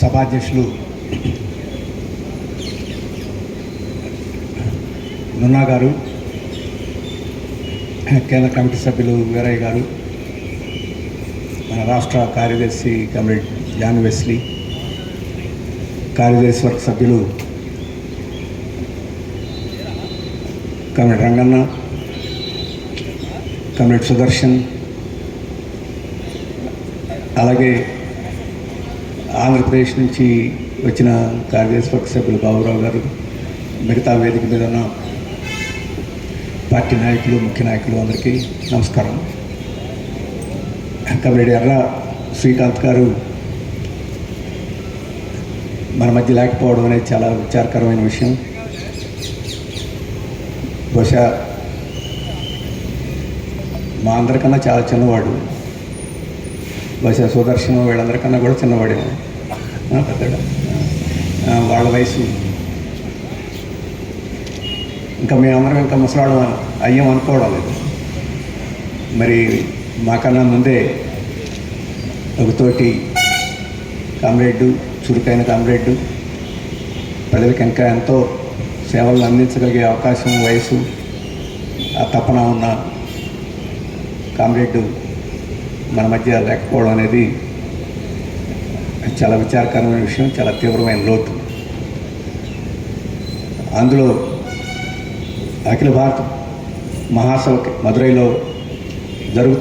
సభాధ్యక్షులు నున్నా గారు కేంద్ర కమిటీ సభ్యులు వీరయ్య గారు మన రాష్ట్ర కార్యదర్శి కమిటీ జాన్ వెస్లీ కార్యదర్శి వర్గ సభ్యులు కమిటీ రంగన్న కమిటీ సుదర్శన్ అలాగే ఆంధ్రప్రదేశ్ నుంచి వచ్చిన కార్యదర్శి వర్గ సభ్యులు బాబురావు గారు మిగతా వేదిక మీద ఉన్న పార్టీ నాయకులు ముఖ్య నాయకులు అందరికీ నమస్కారం. కమిటీ ఎర్ర శ్రీకాంత్ గారు మన మధ్య లేకపోవడం అనేది చాలా విచారకరమైన విషయం. బహుశా మా అందరికన్నా చాలా చిన్నవాడు. బహుశా సుదర్శనం వీళ్ళందరికన్నా కూడా చిన్నవాడేమో. పెద్దగా వాళ్ళ వయసు. ఇంకా మేమందరం ఇంకా ముసలాడు అయ్యాం అనుకోవడం లేదు. మరి మాకన్నా ముందే ఒకతోటి కామ్రేడ్డు చురుకైన కామ్రేడ్డు ప్రజలకు ఇంకా ఎంతో సేవలను అందించగలిగే అవకాశం వయసు ఆ తపన ఉన్న కామ్రేడ్డు మన మధ్య లేకపోవడం అనేది చాలా విచారకరమైన విషయం చాలా తీవ్రమైన లోటు అందులో అఖిల భారత మహాసభ మదురైలో జరుగు